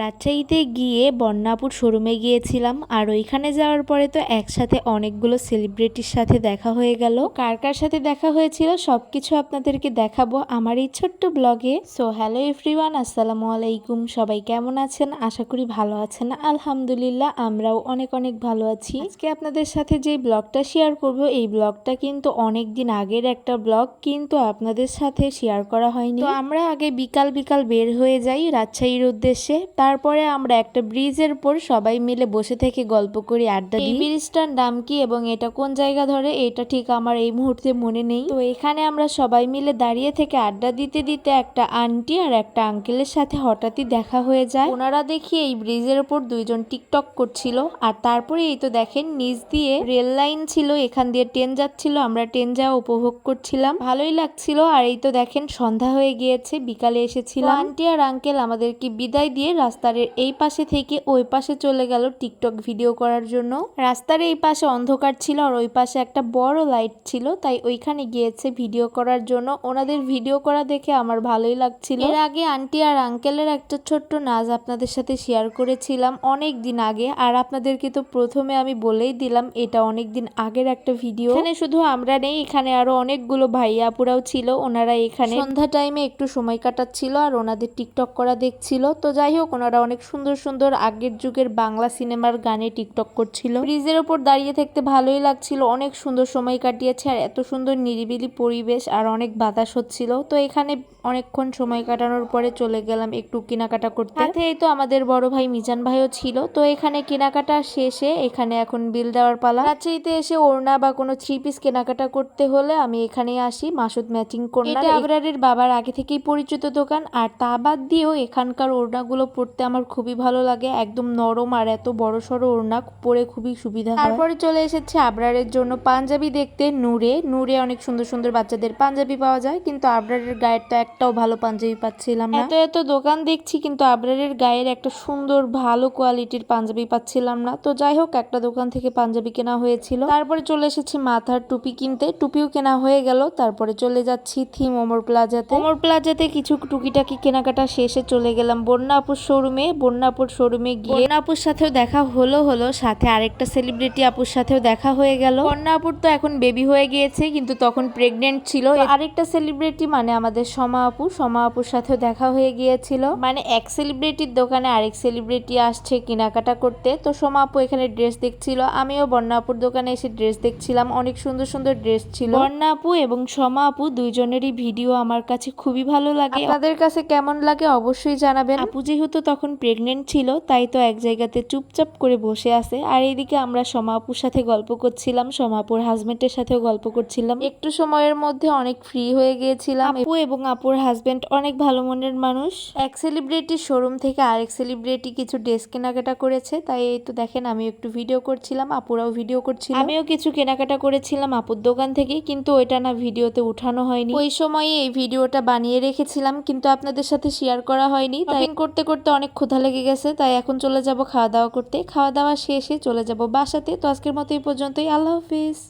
রাজশাহীতে গিয়ে বন্যাপুর শোরুমে গিয়েছিলাম আর ওইখানে যাওয়ার পরে তো একসাথে অনেকগুলো সেলিব্রিটির সাথে দেখা হয়ে গেল। কার কার সাথে দেখা হয়েছিল সবকিছু আপনাদেরকে দেখাবো আমার এই ছোট্ট ব্লগে। সো হ্যালো এভরিওয়ান আসসালামু আলাইকুম। সবাই কেমন আছেন? আশা করি ভালো আছেন। আলহামদুলিল্লাহ, আমরাও অনেক অনেক ভালো আছি। আজকে আপনাদের সাথে যে ব্লগটা শেয়ার করব, এই ব্লগটা কিন্তু অনেক দিন আগের একটা ব্লগ, কিন্তু আপনাদের সাথে শেয়ার করা হয়নি। তো আমরা আগে বিকাল বিকাল বের হয়ে যাই রাজশাহীর উদ্দেশ্যে। তারপরে আমরা একটা ব্রিজের উপর সবাই মিলে বসে থেকে গল্প করি, আড্ডা দিই। ব্রিজটার নাম কি এবং এটা কোন জায়গা ধরে? এটা ঠিক আমার এই মুহূর্তে মনে নেই। তো এখানে আমরা সবাই মিলে দাঁড়িয়ে থেকে আড্ডা দিতে দিতে একটা আন্টি আর একটা আঙ্কেলের সাথে হঠাৎই দেখা হয়ে যায়। ওনারা দেখি এই ব্রিজের উপর দুইজন টিকটক করছিল। আর তারপরে এই তো দেখেন, নিচ দিয়ে রেল লাইন ছিল, এখান দিয়ে ট্রেন যাচ্ছিল, আমরা ট্রেন যাওয়া উপভোগ করছিলাম। ভালোই লাগছিল। আর এই তো দেখেন, সন্ধ্যা হয়ে গিয়েছে, বিকালে এসেছিলাম। আন্টি আর আঙ্কেল আমাদেরকে বিদায় দিয়ে রাস্তার এই পাশে থেকে ওই পাশে চলে গেল টিকটক ভিডিও করার জন্য। রাস্তার এই পাশে অন্ধকার ছিল আর ওই পাশে একটা বড় লাইট ছিল, তাই ওইখানে গিয়েছে ভিডিও করার জন্য। ওনাদের ভিডিও করা দেখে আমার ভালোই লাগছিল। এর আগে আন্টি আর আঙ্কেলের একটা ছোট্ট নাচ আপনাদের সাথে শেয়ার করেছিলাম অনেক দিন আগে, আর আপনাদেরকে তো প্রথমে আমি বলেই দিলাম এটা অনেক দিন আগের একটা ভিডিও। এখানে শুধু আমরা নেই, এখানে আরও অনেকগুলো ভাইয়া আপুরাও ছিল, ওনারা এখানে সন্ধ্যা টাইমে একটু সময় কাটাচ্ছিল আর ওনাদের টিকটক করা দেখছিল। তো যাই হোক ওনারা অনেক সুন্দর সুন্দর আগের যুগের বাংলা সিনেমার গানে টিকটক করছিল। ব্রিজের ওপর দাঁড়িয়ে থাকতে ভালোই লাগছিল অনেক সুন্দর সময় কাটিয়েছে আর এত সুন্দর নিরিবিলি পরিবেশ আর অনেক বাতাস হচ্ছিল। তো এখানে অনেকক্ষণ সময় কাটানোর পরে চলে গেলাম একটু কেনাকাটা করতে। সাথে এই তো আমাদের বড় ভাই মিজান ভাইও ছিল। তো এখানে কেনাকাটা শেষে এখানে এখন বিল দেওয়ার পালা। রাজশাহীতে এসে ওড়না বা কোনো থ্রি পিস কেনাকাটা করতে হলে আমি এখানে আসি মাসুদ ম্যাচিং এটা আবরারের বাবার আগে থেকেই পরিচিত দোকান আর তা বাদ দিয়েও এখানকার ওড়নাগুলো পরতে আমার খুবই ভালো লাগে। একদম নরম আর এত বড় সড়ো ওড়না পরে খুবই সুবিধা তারপরে চলে এসেছে আবরারের জন্য পাঞ্জাবি দেখতে নূরে। নূরে অনেক সুন্দর সুন্দর বাচ্চাদের পাঞ্জাবি পাওয়া যায়, কিন্তু আবরারের গায়ের তো একটাও ভালো পাঞ্জাবি পাচ্ছিলাম না। এত এত দোকান দেখছি, কিন্তু আবরারের গায়ের একটা সুন্দর ভালো কোয়ালিটির পাঞ্জাবি পাচ্ছিলাম না। তো যাই হোক, একটা দোকান থেকে পাঞ্জাবি কেনা হয়েছিল। তারপরে চলে এসেছি মাথার টুপি কিনতে। টুপিও কেনা হয়ে গেল। তারপরে চলে যাচ্ছি থিম ওমর প্লাজাতে। ওমর প্লাজাতে কিছু টুকিটাকি কেনাকাটা শেষে চলে গেলাম। বন্যাপুর শোরুমে বন্যাপুর শোরুমে গিয়ে বন্যাপুর সাথেও দেখা হলো হলো। সাথে আরেকটা সেলিব্রিটি আপুর সাথেও দেখা হয়ে গেল। বন্যাপুর তো এখন বেবি হয়ে গিয়েছে কিন্তু তখন প্রেগনেন্ট ছিল। আরেকটা সেলিব্রিটি মানে আমাদের সমা আপু সমা আপুর সাথেও দেখা হয়ে গিয়েছিল। মানে এক সেলিব্রিটির দোকানে আরেক সেলিব্রিটি আসছে কেনাকাটা করতে। তো সোমা আপু এখানে ড্রেস দেখছিল আমিও বন্যা আপুর দোকানে এসে ড্রেস দেখছিলাম। অনেক সুন্দর সুন্দর ড্রেস ছিল। বন্যা আপু এবং সমা আপু দুইজনেরই ভিডিও আমার কাছে খুবই ভালো লাগে। আপনাদের কাছে কেমন লাগে অবশ্যই জানাবেন। আপু যেহেতু তখন প্রেগনেন্ট ছিল তাই তো এক জায়গাতে চুপচাপ করে বসে আছে। আর এইদিকে আমরা সমা আপুর সাথে গল্প করছিলাম সমা আপুর হাজবেন্ডের সাথেও গল্প করছিলাম। একটু সময়ের মধ্যে অনেক ফ্রি হয়ে গিয়েছিলাম। আপু এবং আপুর হাজবেন্ড অনেক ভালো মনের মানুষ। এক সেলিব্রিটির শোরুম থেকে আরেক সেলিব্রিটি কিছু ড্রেস কেনাকাটা করেছে তাই এই তো দেখেন আমি একটু ভিডিও করছিলাম আপুরাও ভিডিও করছিল। আমিও কিছু কেনাকাটা করেছিলাম আপুর দোকান থেকে কিন্তু ওইটা না ভিডিওতে উঠানো হয়নি। ওই সময়ে এই ভিডিওটা বানিয়ে রেখেছিলাম কিন্তু আপনাদের সাথে শেয়ার করা হয়নি তাই করতে করতে অনেক ক্ষুধা লেগে গেছে, তাই এখন চলে যাব খাওয়া দাওয়া করতে। খাওয়া দাওয়া শেষে চলে যাব বাসাতে। তো আজকের মতো এই পর্যন্তই। আল্লাহ হাফিজ।